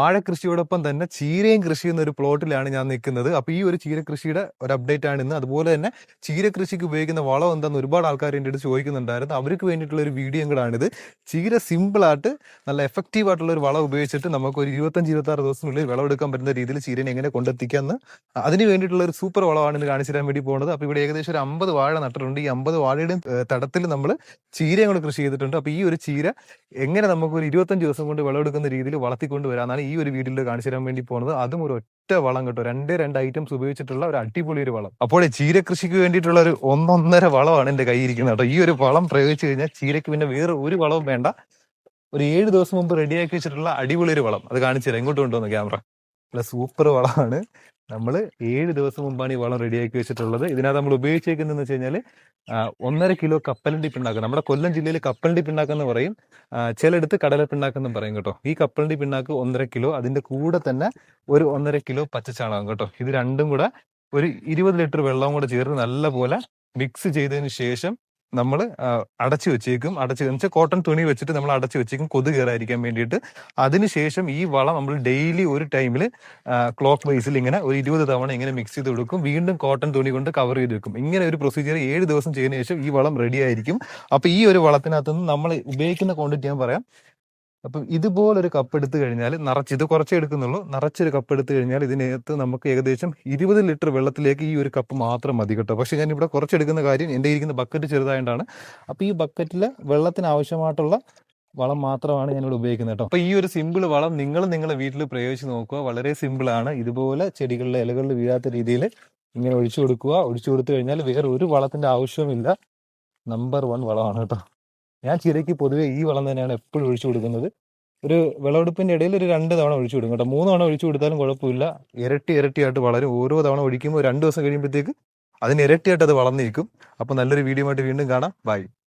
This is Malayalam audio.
വാഴക്കൃഷിയോടൊപ്പം തന്നെ ചീരയും കൃഷി എന്ന ഒരു പ്ലോട്ടിലാണ് ഞാൻ നിൽക്കുന്നത്. അപ്പോൾ ഈ ഒരു ചീര കൃഷിയുടെ ഒരു അപ്ഡേറ്റ് ആണ് ഇന്ന്. അതുപോലെ തന്നെ ചീര കൃഷിക്ക് ഉപയോഗിക്കുന്ന വളം എന്താന്ന് ഒരുപാട് ആൾക്കാർ എന്റെ അടുത്ത് ചോദിക്കുന്നുണ്ടായിരുന്നു. അവർക്ക് വേണ്ടിയിട്ടുള്ള ഒരു വീഡിയോ കൂടാണിത്. ചീര സിമ്പിളായിട്ട് നല്ല എഫക്റ്റീവ് ആയിട്ടുള്ള ഒരു വളം ഉപയോഗിച്ചിട്ട് നമുക്ക് ഒരു ഇരുപത്തഞ്ച് ഇരുപത്തി ആറ് ദിവസത്തിനുള്ളിൽ വിളവെടുക്കാൻ പറ്റുന്ന രീതിയിൽ ചീരനെ എങ്ങനെ കൊണ്ടെത്തിക്കാമെന്ന് അതിന് വേണ്ടിയിട്ടുള്ള ഒരു സൂപ്പർ വളമാണ് ഇന്ന് കാണിച്ചു തരാൻ വേണ്ടി പോകുന്നത്. അപ്പോൾ ഇവിടെ ഏകദേശം ഒരു അമ്പത് വാഴ നട്ടിട്ടുണ്ട്. ഈ അമ്പത് വാഴയുടെയും തടത്തിൽ നമ്മൾ ചീരയും കൃഷി ചെയ്തിട്ടുണ്ട്. അപ്പോൾ ഈ ഒരു ചീര എങ്ങനെ നമുക്ക് ഒരു ഇരുപത്തഞ്ച് ദിവസം കൊണ്ട് വിളവെടുക്കുന്ന രീതിയിൽ വളർത്തിക്കൊണ്ട് വരാമെന്നാണ് ഈ ഒരു വീഡിയോയിൽ കാണിച്ചു തരാൻ വേണ്ടി പോകുന്നത്. അതും ഒരു ഒറ്റ വളം കേട്ടോ. രണ്ട് രണ്ട് ഐറ്റംസ് ഉപയോഗിച്ചിട്ടുള്ള ഒരു അടിപൊളി ഒരു വളം. അപ്പോൾ ചീര കൃഷിക്ക് വേണ്ടിയിട്ടുള്ള ഒരു ഒന്നൊന്നര വളമാണ് എന്റെ കയ്യിരിക്കുന്നത് കേട്ടോ. ഈ ഒരു വളം പ്രയോഗിച്ചു കഴിഞ്ഞാൽ ചീരയ്ക്ക് പിന്നെ വേറെ ഒരു വളവും വേണ്ട. ഒരു ഏഴ് ദിവസം മുമ്പ് റെഡിയാക്കി വെച്ചിട്ടുള്ള അടിപൊളി ഒരു വളം. അത് കാണിച്ചു തരാം ഇങ്ങോട്ട് കൊണ്ടുവന്നു ക്യാമറ? നല്ല സൂപ്പർ വളമാണ്. നമ്മൾ ഏഴ് ദിവസം മുമ്പാണ് ഈ വളം റെഡിയാക്കി വെച്ചിട്ടുള്ളത്. ഇതിനകത്ത് നമ്മൾ ഉപയോഗിച്ചേക്കുന്നതെന്ന് വെച്ച് കഴിഞ്ഞാൽ ഒന്നര കിലോ കപ്പലണ്ടി പിണ്ണാക്ക്. നമ്മുടെ കൊല്ലം ജില്ലയിൽ കപ്പലണ്ടി പിണ്ണാക്ക് എന്ന് പറയും. ചിലടുത്ത് കടല പിണ്ണാക്ക് പറയും കേട്ടോ. ഈ കപ്പലണ്ടി പിണ്ണാക്ക് ഒന്നര കിലോ അതിന്റെ കൂടെ തന്നെ ഒരു ഒന്നര കിലോ പച്ചച്ചാണകം കേട്ടോ. ഇത് രണ്ടും കൂടെ ഒരു ഇരുപത് ലിറ്റർ വെള്ളവും കൂടെ ചേർത്ത് നല്ലപോലെ മിക്സ് ചെയ്തതിന് ശേഷം നമ്മൾ അടച്ചു വെച്ചേക്കും. അടച്ചു വെച്ചാൽ കോട്ടൺ തുണി വെച്ചിട്ട് നമ്മൾ അടച്ചു വെച്ചേക്കും. കൊതു കയറാതിരിക്കാൻ വേണ്ടിയിട്ട്. അതിനുശേഷം ഈ വളം നമ്മൾ ഡെയിലി ഒരു ടൈമിൽ ക്ലോക്ക് വൈസിൽ ഇങ്ങനെ ഒരു ഇരുപത് തവണ ഇങ്ങനെ മിക്സ് ചെയ്ത് കൊടുക്കും. വീണ്ടും കോട്ടൺ തുണി കൊണ്ട് കവർ ചെയ്ത് വെക്കും. ഇങ്ങനെ ഒരു പ്രൊസീജിയർ ഏഴ് ദിവസം ചെയ്തതിനു ശേഷം ഈ വളം റെഡി ആയിരിക്കും. അപ്പൊ ഈ ഒരു വളത്തിനകത്ത് നിന്ന് നമ്മൾ ഉപയോഗിക്കുന്ന ക്വാണ്ടിറ്റി ഞാൻ പറയാം. അപ്പം ഇതുപോലൊരു കപ്പ് എടുത്ത് കഴിഞ്ഞാൽ നിറച്ച് ഇത് കുറച്ചേ എടുക്കുന്നുള്ളൂ. നിറച്ചൊരു കപ്പ് എടുത്തു കഴിഞ്ഞാൽ ഇതിനകത്ത് നമുക്ക് ഏകദേശം ഇരുപത് ലിറ്റർ വെള്ളത്തിലേക്ക് ഈ ഒരു കപ്പ് മാത്രം മതി കേട്ടോ. പക്ഷേ ഞാൻ ഇവിടെ കുറച്ചെടുക്കുന്ന കാര്യം എന്റെ ഇരിക്കുന്ന ബക്കറ്റ് ചെറുതായതുകൊണ്ടാണ് അപ്പോൾ ഈ ബക്കറ്റിൽ വെള്ളത്തിന് ആവശ്യമായിട്ടുള്ള വളം മാത്രമാണ് ഞാനിവിടെ ഉപയോഗിക്കുന്നത് കേട്ടോ. അപ്പോൾ ഈ ഒരു സിമ്പിൾ വളം നിങ്ങൾ നിങ്ങളുടെ വീട്ടിൽ പ്രയോഗിച്ച് നോക്കുക. വളരെ സിമ്പിളാണ് ഇതുപോലെ ചെടികളിലെ ഇലകളിൽ വീഴാത്ത രീതിയിൽ ഇങ്ങനെ ഒഴിച്ചു കൊടുക്കുക. ഒഴിച്ചു കൊടുത്തു കഴിഞ്ഞാൽ വേറെ ഒരു വളത്തിന്റെ ആവശ്യവുമില്ല. നമ്പർ വൺ വളമാണ് കേട്ടോ. ഞാൻ ചിരക്ക് പൊതുവെ ഈ വളം തന്നെയാണ് എപ്പോഴും ഒഴിച്ചു കൊടുക്കുന്നത്. ഒരു വിളവെടുപ്പിന്റെ ഇടയിൽ ഒരു രണ്ട് തവണ ഒഴിച്ചു കൊടുക്കും കേട്ടോ. മൂന്ന് തവണ ഒഴിച്ചു കൊടുത്താലും കുഴപ്പമില്ല. ഇരട്ടി ഇരട്ടിയായിട്ട് വളരും ഓരോ തവണ ഒഴിക്കുമ്പോൾ രണ്ട് ദിവസം കഴിയുമ്പോഴത്തേക്ക് അതിന് ഇരട്ടിയായിട്ട് അത് വളർന്നിരിക്കും അപ്പോൾ നല്ലൊരു വീഡിയോ ആയിട്ട് വീണ്ടും കാണാം. ബൈ